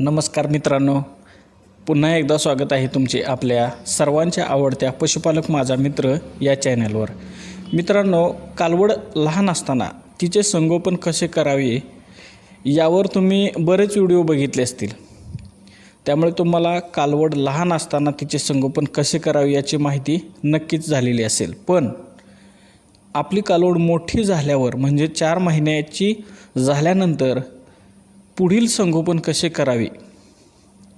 नमस्कार मित्रांनो. पुन्हा एकदा स्वागत आहे तुमचे आपल्या सर्वांच्या आवडत्या पशुपालक माझा मित्र या चॅनलवर. मित्रांनो कालवड लहान असताना तिचे संगोपन कसे करावे यावर तुम्ही बरेच व्हिडिओ बघितले असतील. त्यामुळे तुम्हाला कालवड लहान असताना तिचे संगोपन कसे करावे याची माहिती नक्कीच झालेली असेल. पण आपली कालवड मोठी झाल्यावर म्हणजे चार महिन्याची झाल्यानंतर पुढील संगोपन कसे करावे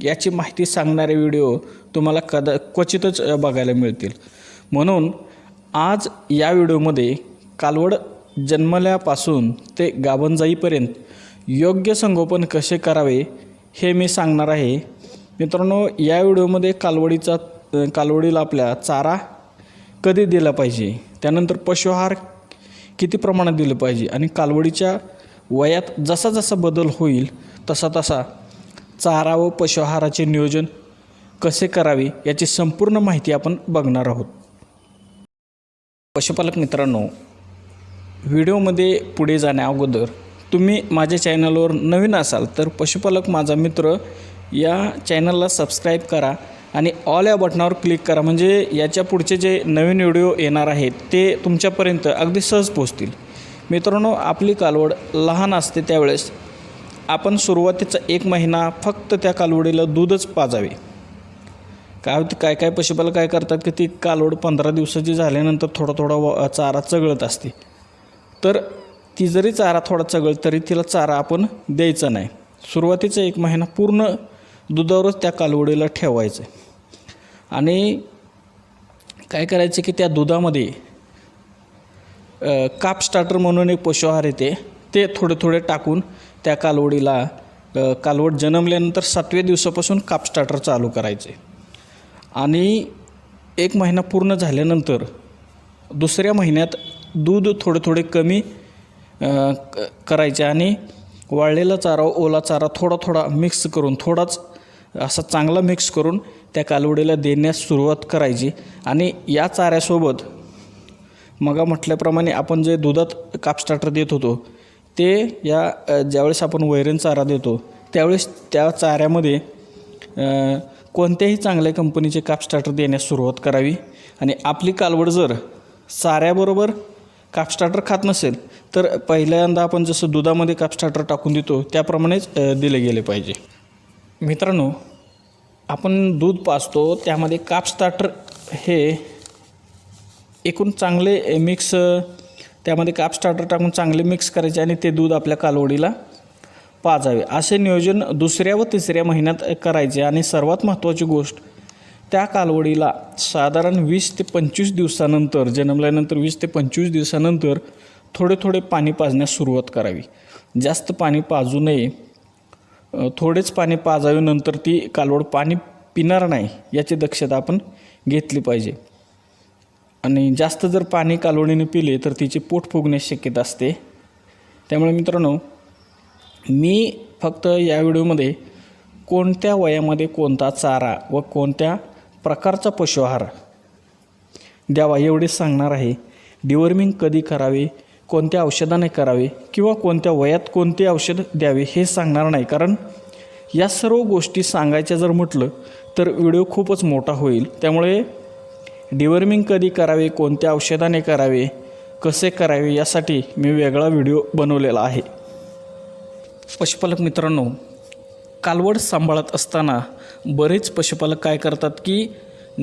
याची माहिती सांगणारे व्हिडिओ तुम्हाला कदा क्वचितच बघायला मिळतील. म्हणून आज या व्हिडिओमध्ये कालवड जन्मल्यापासून ते गाभण जाईपर्यंत योग्य संगोपन कसे करावे हे मी सांगणार आहे. मित्रांनो या व्हिडिओमध्ये कालवडीचा कालवडीला आपल्या चारा कधी दिला पाहिजे? त्यानंतर पशुहार किती प्रमाणात दिलं पाहिजे? आणि कालवडीच्या वयात जसा जसा बदल होईल तसा तसा चारा व पशुआहाराचे नियोजन कसे करावे याची संपूर्ण माहिती आपण बघणार आहोत. पशुपालक मित्रांनो व्हिडिओमध्ये पुढे जाण्या अगोदर तुम्ही माझ्या चॅनलवर नवीन असाल तर पशुपालक माझा मित्र या चॅनलला सबस्क्राईब करा आणि ऑल या बटनावर क्लिक करा. म्हणजे याच्या पुढचे जे नवीन व्हिडिओ येणार आहेत ते तुमच्यापर्यंत अगदी सहज पोचतील मित्रांनो आपली कालवड लहान असते त्यावेळेस. आपण सुरुवातीचा एक महिना फक्त त्या कालवडीला दूधच पाजावे. काय होते काय काय पशुपालक काय करतात की ती कालवड पंधरा दिवसाची झाल्यानंतर थोडा थोडा व चारा चगळत असते. तर ती जरी चारा थोडा चगळ तरी तिला चारा आपण द्यायचा नाही. सुरुवातीचा एक महिना पूर्ण दुधावरच त्या कालवडीला ठेवायचं आणि काय करायचं की त्या दुधामध्ये काप स्टार्टर म्हणून एक पशुआहार येते ते. थोडे थोडे टाकून त्या कालवडीला कालवड जन्मल्यानंतर सातव्या दिवसापासून काप स्टार्टर चालू करायचे. आणि एक महिना पूर्ण झाल्यानंतर दुसऱ्या महिन्यात दूध थोडे थोडे कमी क- करायचे आणि वाळलेला चारा ओला चारा थोडा थोडा मिक्स करून थोडाच असा चांगला मिक्स करून त्या कालवडीला देण्यास सुरुवात करायची. आणि या चाऱ्यासोबत मग म्हटल्याप्रमाणे आपण जे दुधात काप स्टार्टर देत होतो ते या ज्यावेळेस आपण वैरण चारा देतो त्यावेळेस त्या चाऱ्यामध्ये कोणत्याही चांगल्या कंपनीचे काप स्टार्टर देण्यास सुरुवात करावी. आणि आपली कालवड जर चाऱ्याबरोबर काप स्टार्टर खात नसेल तर पहिल्यांदा आपण जसं दुधामध्ये काप स्टार्टर टाकून देतो त्याप्रमाणेच दिले गेले पाहिजे. मित्रांनो आपण दूध पाजतो त्यामध्ये काप स्टार्टर हे एकूण चांगले मिक्स त्यामध्ये काप स्टार्टर टाकून चांगले मिक्स करायचे आणि ते दूध आपल्या कालवडीला पाजावे. असे नियोजन दुसऱ्या व तिसऱ्या महिन्यात करायचे. आणि सर्वात महत्त्वाची गोष्ट त्या कालवडीला साधारण वीस ते पंचवीस दिवसानंतर जन्मल्यानंतर वीस ते पंचवीस दिवसानंतर थोडे थोडे पाणी पाजण्यास सुरुवात करावी. जास्त पाणी पाजू नये. थोडेच पाणी पाजावे नंतर ती कालवड पाणी पिणार नाही याची दक्षता आपण घेतली पाहिजे. आणि जास्त जर पाणी कालवणीने पिले तर तिचे पोट फुगण्याची शक्यता असते. त्यामुळे मित्रांनो मी फक्त या व्हिडिओमध्ये कोणत्या वयामध्ये कोणता चारा व कोणत्या प्रकारचा पशुआहार द्यावा एवढेच सांगणार आहे. डिवर्मिंग कधी करावे कोणत्या औषधाने करावे किंवा कोणत्या वयात कोणते औषध द्यावे हे सांगणार नाही. कारण या सर्व गोष्टी सांगायच्या जर म्हटलं तर व्हिडिओ खूपच मोठा होईल. त्यामुळे डिवर्मिंग कधी करावे कोणत्या औषधाने करावे कसे करावे यासाठी मी वेगळा व्हिडिओ बनवलेला आहे. पशुपालक मित्रांनो कालवड सांभाळत असताना बरेच पशुपालक काय करतात की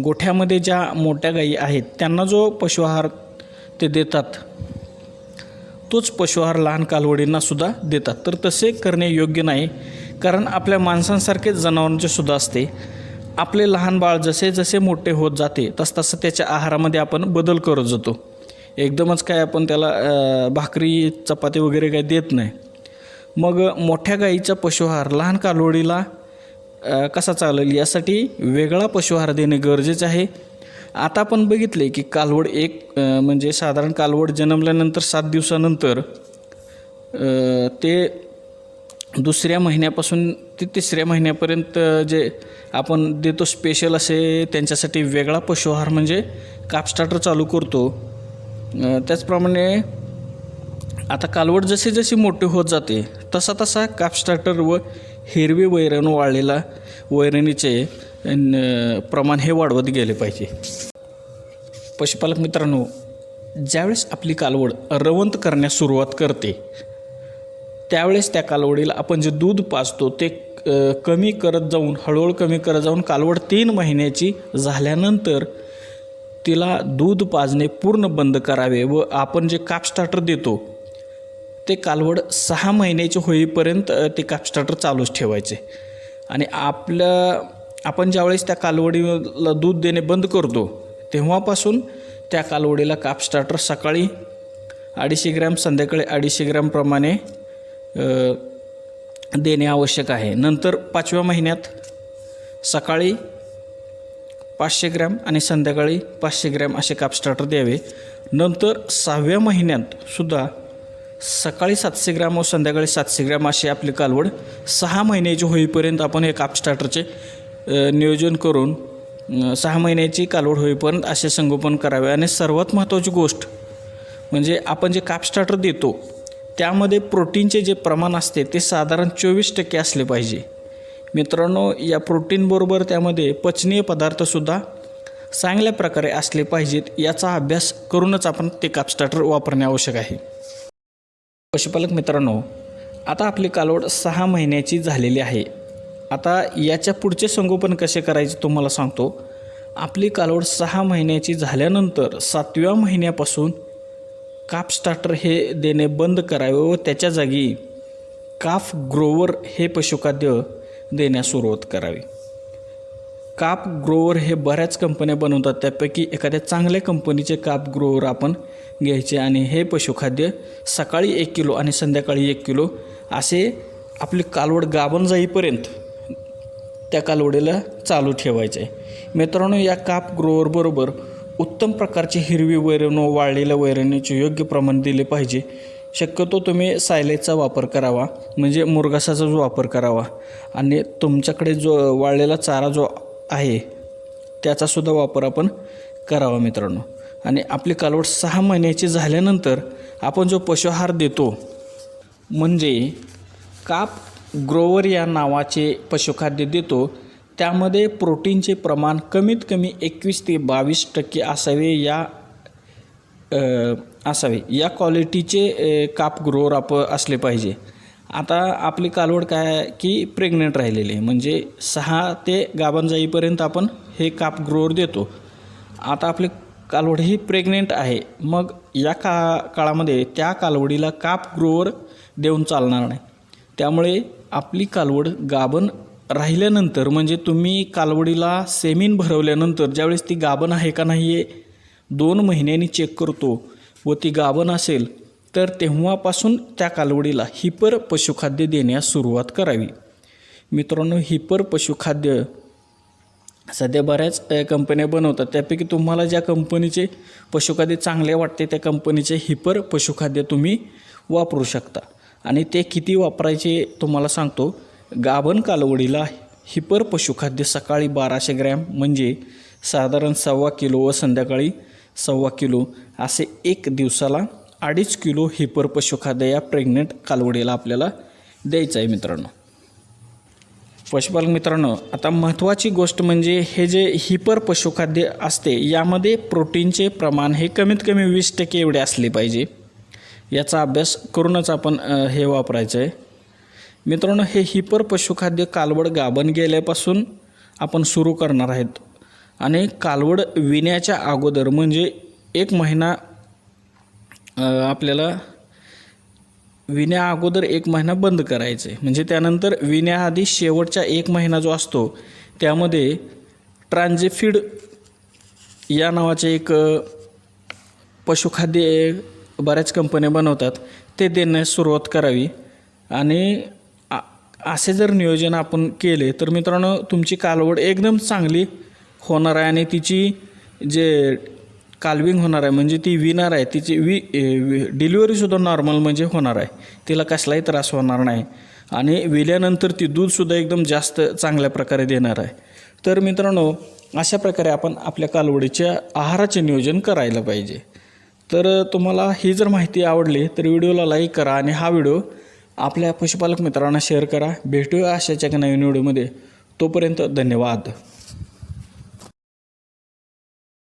गोठ्यामध्ये ज्या मोठ्या गायी आहेत त्यांना जो पशुआहार ते देतात तोच पशुआहार लहान कालवडींना सुद्धा देतात. तर तसे करणे योग्य नाही कारण आपल्या माणसांसारखेच जनावरांचे सुद्धा असते. आपले लहान बाळ जसे जसे मोठे होत जाते तसतसं त्याच्या आहारामध्ये आपण बदल करत जातो. एकदमच काय आपण त्याला भाकरी चपाती वगैरे काही देत नाही. मग मोठ्या गाईचा पशुहार लहान कालवडीला कसा चालेल यासाठी वेगळा पशुहार देणे गरजेचे आहे. आता आपण बघितले की कालवड एक म्हणजे साधारण कालवड जन्मल्यानंतर सात दिवसानंतर ते दुसऱ्या महिन्यापासून ते तिसऱ्या महिन्यापर्यंत जे आपण देतो स्पेशल असे त्यांच्यासाठी वेगळा पशुआहार म्हणजे काप स्टार्टर चालू करतो. त्याचप्रमाणे आता कालवड जसे जसे मोठे होत जाते तसा तसा काप स्टार्टर व हिरवी वैरण वाळलेला वैरणीचे प्रमाण हे वाढवत गेले पाहिजे. पशुपालक मित्रांनो ज्यावेळेस आपली कालवड रवंत करण्यास सुरुवात करते त्यावेळेस त्या कालवडीला आपण जे दूध पाजतो ते कमी करत जाऊन हळूहळू कमी करत जाऊन कालवड तीन महिन्याची झाल्यानंतर तिला दूध पाजणे पूर्ण बंद करावे व आपण जे काप स्टार्टर देतो ते कालवड सहा महिन्याचे होईपर्यंत ते काप स्टार्टर चालूच ठेवायचे. आणि आपल्या आपण ज्यावेळेस त्या कालवडीला दूध देणे बंद करतो तेव्हापासून त्या कालवडीला काप स्टार्टर सकाळी अडीचशे ग्रॅम संध्याकाळी अडीचशे ग्रॅमप्रमाणे देणे आवश्यक आहे. नंतर पाचव्या महिन्यात सकाळी पाचशे ग्रॅम आणि संध्याकाळी पाचशे ग्रॅम असे काप स्टार्टर द्यावे. नंतर सहाव्या महिन्यात सुद्धा सकाळी सातशे ग्रॅम व संध्याकाळी सातशे ग्रॅम अशी आपली कालवड सहा महिन्याची होईपर्यंत आपण हे काप स्टार्टरचे नियोजन करून सहा महिन्याची कालवड होईपर्यंत असे संगोपन करावे. आणि सर्वात महत्त्वाची गोष्ट म्हणजे आपण जे काप स्टार्टर देतो त्यामध्ये प्रोटीनचे जे प्रमाण असते ते साधारण चोवीस टक्के असले पाहिजे. मित्रांनो या प्रोटीनबरोबर त्यामध्ये पचनीय पदार्थसुद्धा चांगल्या प्रकारे असले पाहिजेत याचा अभ्यास करूनच आपण ते काप स्टार्टर वापरणे आवश्यक आहे. पशुपालक मित्रांनो आता आपली कालवड सहा महिन्याची झालेली आहे. आता याच्या पुढचे संगोपन कसे करायचे तुम्हाला सांगतो. आपली कालवड सहा महिन्याची झाल्यानंतर सातव्या महिन्यापासून काप स्टार्टर हे देणे बंद करावे व त्याच्या जागी काफ ग्रोवर हे पशुखाद्य देण्यास सुरुवात करावी. काप ग्रोवर हे बऱ्याच कंपन्या बनवतात. त्यापैकी एखाद्या चांगल्या कंपनीचे काप ग्रोवर आपण घ्यायचे आणि हे पशुखाद्य सकाळी एक किलो आणि संध्याकाळी एक किलो असे आपली कालवड गाभण जाईपर्यंत त्या कालवडीला चालू ठेवायचे. आहे मित्रांनो या काप ग्रोवरबरोबर उत्तम प्रकारची हिरवी वैरण वाळलेल्या वैरणीचे योग्य प्रमाण दिले पाहिजे. शक्यतो तुम्ही सायलेजचा वापर करावा म्हणजे मुरगासाचा जो वापर करावा. आणि तुमच्याकडे जो वाळलेला चारा जो आहे त्याचासुद्धा वापर आपण करावा मित्रांनो. आणि आपली कालवड सहा महिन्याची झाल्यानंतर आपण जो पशुहार देतो म्हणजे काप ग्रोवर या नावाचे पशुखाद्य देतो त्यामध्ये प्रोटीनचे प्रमाण कमीत कमी एकवीस ते बावीस टक्के असावे या असावे. या क्वालिटीचे काप ग्रोवर आप असले पाहिजे. आता आपली कालवड काय की प्रेग्नंट राहिलेली आहे. म्हणजे सहा ते गाभण जाईपर्यंत आपण हे काप ग्रोवर देतो. आता आपली कालवड ही प्रेग्नेंट आहे. मग या का काळामध्ये त्या कालवडीला काप ग्रोवर देऊन चालणार नाही. त्यामुळे आपली कालवड गाभण राहिल्यानंतर म्हणजे तुम्ही कालवडीला सेमीन भरवल्यानंतर ज्यावेळेस ती गाभण आहे का नाही हे दोन महिन्यांनी चेक करतो व ती गाभण असेल तर तेव्हापासून त्या कालवडीला हिपर पशुखाद्य देण्यास सुरुवात करावी. मित्रांनो हिपर पशुखाद्य सध्या बऱ्याच कंपन्या बनवतात. त्यापैकी तुम्हाला ज्या कंपनीचे पशुखाद्य चांगले वाटते त्या कंपनीचे हिपर पशुखाद्य तुम्ही वापरू शकता. आणि ते किती वापरायचे तुम्हाला सांगतो. गाभण कालवडीला हिपर पशुखाद्य सकाळी बाराशे ग्रॅम म्हणजे साधारण सव्वा किलो व संध्याकाळी सव्वा किलो असे एक दिवसाला अडीच किलो हिपर पशुखाद्य या प्रेग्नेंट कालवडीला आपल्याला द्यायचं आहे मित्रांनो. पशुपालक मित्रांनो आता महत्त्वाची गोष्ट म्हणजे हे जे हिपर पशुखाद्य असते यामध्ये प्रोटीनचे प्रमाण हे कमीत कमी वीस टक्के एवढे असले पाहिजे. याचा अभ्यास करूनच आपण हे वापरायचं आहे. मित्रांनो हे हिपर पशुखाद्य कालवड गाभण गेल्यापासून आपण सुरू करणार आहेत. आणि कालवड विण्याच्या अगोदर म्हणजे एक महिना आपल्याला विण्या अगोदर एक महिना बंद करायचं. आहे म्हणजे त्यानंतर विण्याआधी शेवटचा एक महिना जो असतो त्यामध्ये ट्रान्झेफिड या नावाचे एक पशुखाद्य बऱ्याच कंपन्या बनवतात. ते देण्यास सुरुवात करावी. आणि असे जर नियोजन आपण केले तर मित्रांनो तुमची कालवड एकदम चांगली होणार आहे आणि तिची जे कालविंग होणार आहे म्हणजे ती विणार आहे तिची वि डिलिव्हरीसुद्धा नॉर्मल म्हणजे होणार आहे. तिला कसलाही त्रास होणार नाही. आणि विल्यानंतर ती दूधसुद्धा एकदम जास्त चांगल्या प्रकारे देणार आहे. तर मित्रांनो अशा प्रकारे आपण आपल्या कालवडीच्या आहाराचे नियोजन करायला पाहिजे. तर तुम्हाला ही जर माहिती आवडली तर व्हिडिओला लाईक करा आणि हा व्हिडिओ आपल्या पशुपालक मित्रांना शेअर करा. भेटूया अशाच एका नवीन व्हिडिओमध्ये तोपर्यंत धन्यवाद.